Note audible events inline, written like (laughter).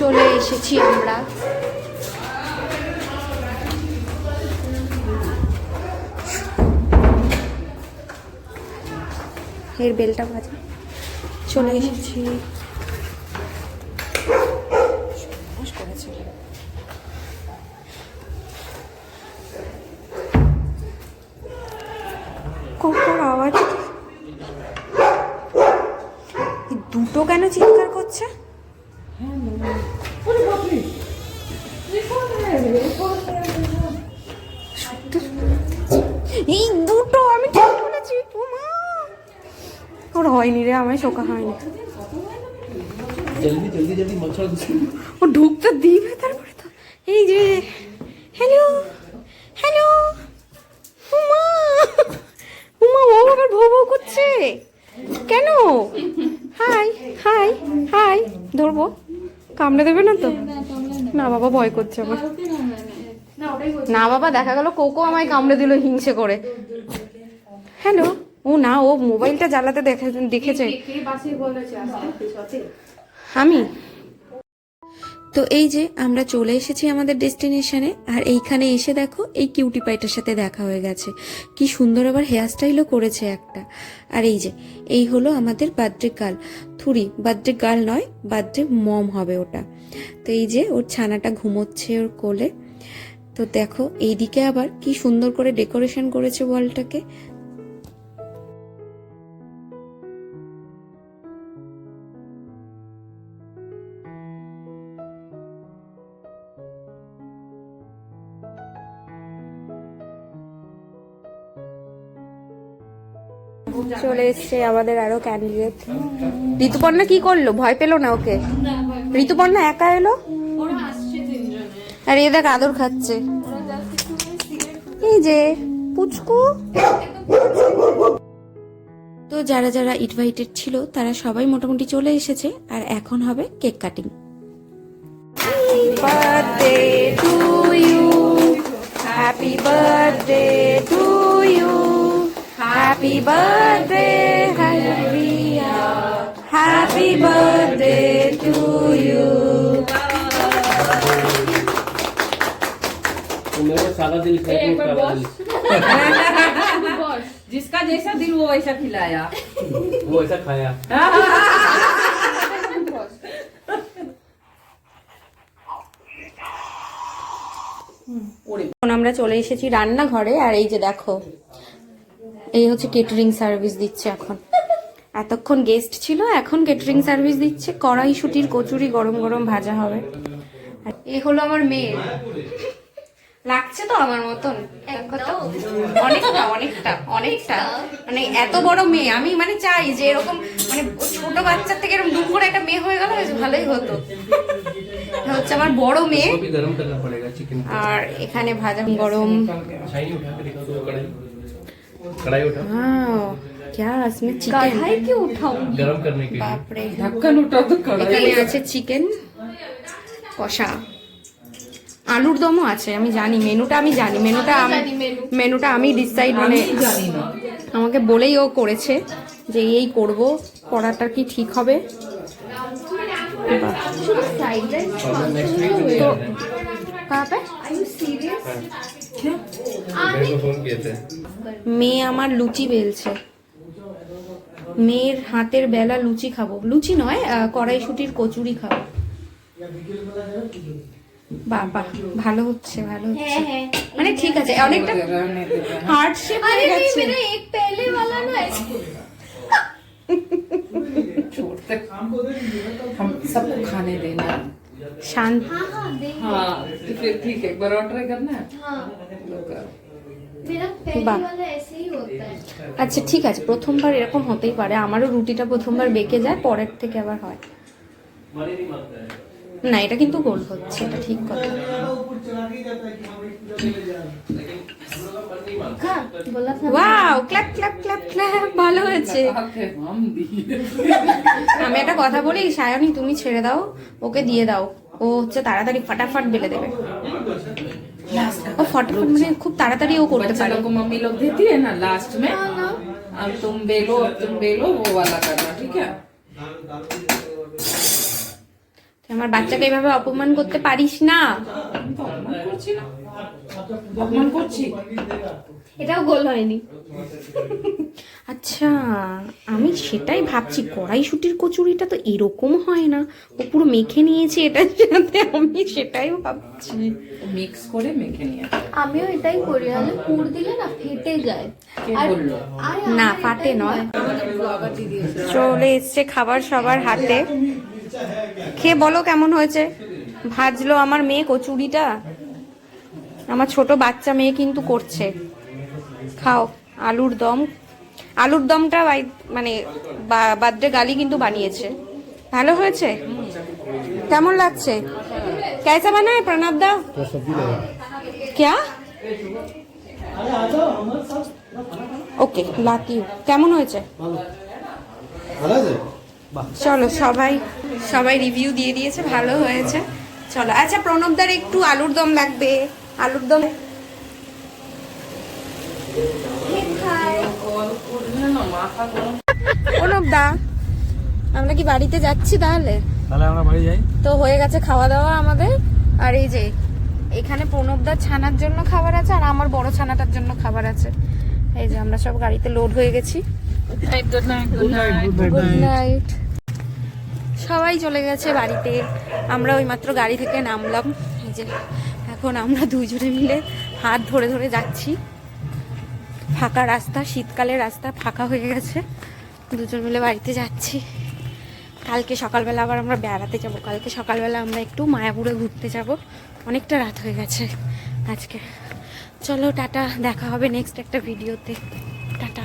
চলে এসেছি আমরা। এর বেলটা বাজে। চলে এসেছি। আওয়াজ। দুটো কেন চিৎকার করছে? এই দুটো আমি ঠিক করেছি ওর হয়নি রে আমায় শোকা হয়নি। জলদি ও ঢুকতে দিবে তারপরে তো। এই যে হ্যালো হ্যালো উমা। উমা ও আবার ভৌ ভৌ করছে। কেন? হাই হাই হাই ধরবো। কামড়ে দেবে না তো? না বাবা ভয় করছে আমার না বাবা দেখা গেল কোকো আমায় কামড়ে দিল হিংসে করে। হ্যালো ও না ও মোবাইলটা জ্বালাতে দেখে দেখেছে। আমি? তো এই যে, আমরা চলে এসেছি আমাদের ডেস্টিনেশনে, আর এইখানে এসে দেখো এই কিউটি পাইটার সাথে দেখা হয়ে গেছে। কি সুন্দর আবার হেয়ার স্টাইলও করেছে একটা। আর এই যে, এই হলো আমাদের বার্থডে গার্ল। থুরি, বার্থডে গার্ল নয়, বার্থডে মম হবে ওটা। তো এই যে, ওর ছানাটা ঘুমোচ্ছে ওর কোলে। তো দেখো, এইদিকে আবার কি সুন্দর করে ডেকোরেশন করেছে ওয়ালটাকে। চলে এসছে আমাদের আরও ক্যান্ডিডেট ঋতুপর্ণা কি করল? ভয় পেল না ওকে? ঋতুপর্ণা একা এলো? আর এ দেখ আদর খাচ্ছে। এই যে পুচকু। তো যারা যারা ইনভাইটেড ছিল তারা সবাই মোটামুটি চলে এসেছে আর এখন হবে cake cutting. Birthday to you happy birthday to you happy birthday तो मेरे को सादा दिल खाए तो काला दिल (laughs) जिसका जैसा दिल वो वैसा खिलाया वो ऐसा खाया এখন আমরা চলে এসেছি রান্নাঘরে আর এই যে দেখো এই হচ্ছে কেটারিং সার্ভিস দিচ্ছে এখন এতক্ষণ গেস্ট ছিল এখন কেটারিং সার্ভিস দিচ্ছে কড়াইশুটির কচুরি গরম গরম ভাজা হবে আর এই হলো আমার মেয়ে লাগছে তো আমার মতন দেখো তো। অনেকটা অনেকটা অনেকটা মানে এত বড় মেয়ে আমি মানে চাই যে এরকম মানে ছোট বাচ্চার থেকে এরকম দুম করে একটা মেয়ে হয়ে গেল বেশ ভালোই হতো এটা হচ্ছে আমার বড় মেয়ে वो भी गर्म करना पड़ेगा चिकन আর এখানে ভাজা গরম शाइनी उठा के दिखा दो कढ़ाई कढ़ाई उठा वाओ क्या इसमें चिकन क्यों उठाऊं गर्म करने के लिए বাপরে ढक्कन उठा तो कड़ा এখানে আছে চিকেন কষা আলুর দমও আছে আমি জানি মেনুটা আমি জানি মেনুটা আমি মেনুটা আমি ডিসাইড মানে আমাকে বলেই ও করেছে যে এই করব করাটা কি ঠিক হবে? মেয়ে আমার লুচি বেলছে। মেয়ের হাতের বেলা লুচি খাব। লুচি নয় কড়াইশুটির কচুরি খাব। বাবা ভালো হচ্ছে ভালো হচ্ছে মানে ঠিক আছে অনেকটা रहने देते हैं হার্ট শেপ হয়ে গেছে एक पहले वाला ना ऐसे छोड़ते हम सबको खाने देना শান্ত हाँ हाँ दे हाँ तो फिर ठीक है एक बार और ट्राई करना है हाँ लो करो। मेरा पहले वाह। वाला ऐसे ही होता है আচ্ছা ঠিক আছে প্রথমবার এরকম হতেই পারে আমারও রুটিটা প্রথমবার বেঁকে যায় পরের থেকে আবার হয় না এটা কিন্তু গোল হচ্ছে এটা ঠিক কথা हाँ बोला था wow clap clap clap clap ভালো হয়েছে आके हम दिए আমি একটা কথা বলি সায়নী তুমি ছেড়ে দাও ওকে দিয়ে দাও ও হচ্ছে তাড়াতাড়ি ফাটাফাট বেলে দেবে ও ফটাফট মানে খুব তাড়াতাড়ি ও করতে बच्चा পারে लोग को मम्मी लोग देती है ना लास्ट में अब तुम बेलो अब तुम बेलो वो वाला करना ठीक है আমি আমার বাচ্চাকে এভাবে অপমান করতে পারিস না। অপমান করছি? না অপমান করছি এটাও গোল হয়নি। আচ্ছা আমি সেটাই ভাবছি কড়াইশুটির কচুরিটা তো এরকম হয় না। ও পুরো মেখে নিয়েছে এটার সাথে আমি সেটাই ভাবছি। মিক্স করে মেখে নিয়ে আমিও এটাই করি নাহলে পুর দিলে না ফেটে যায়। না ফাটে নয়। চলে এসছে খাবার সবার হাতে। খেয়ে বলো কেমন হয়েছে? ভাজলো আমার মেয়ে কচুরিটা। আমার ছোট বাচ্চা মেয়ে কিন্তু করছে। খাও, আলুর দম। আলুর দমটা মানে বার্থডে গালি কিন্তু বানিয়েছে। ভালো হয়েছে? কেমন লাগছে? কেসা বানায়, প্রণব দা ক্যা? ওকে, লাতিও। কেমন হয়েছে? ভালো আছে? চলো সবাই সবাই রিভিউ দিয়ে দিয়েছে ভালো হয়েছে। চলো আচ্ছা প্রণবদার একটু আলুর দম লাগবে। আলুর দম প্রণব দা আমরা কি বাড়িতে যাচ্ছি তাহলে? তাহলে আমরা বাড়ি যাই। তো হয়ে গেছে খাওয়া দাওয়া আমাদের। আর এই যে এখানে প্রণবদার ছানার জন্য খাবার আছে আর আমার বড় ছানাটার জন্য খাবার আছে। এই যে আমরা সব গাড়িতে লোড হয়ে গেছি। সবাই চলে গেছে বাড়িতে। আমরা ওই মাত্র গাড়ি থেকে নামলাম। এই যে এখন আমরা দুজনে মিলে হাত ধরে ধরে যাচ্ছি। ফাঁকা রাস্তা শীতকালের রাস্তা ফাঁকা হয়ে গেছে। দুজন মিলে বাড়িতে যাচ্ছি। কালকে সকালবেলা আবার আমরা বেড়াতে যাব। কালকে সকালবেলা আমরা একটু মায়াপুরে ঘুরতে যাব। অনেকটা রাত হয়ে গেছে আজকে। চলো টাটা দেখা হবে নেক্সট একটা ভিডিওতে টাটা।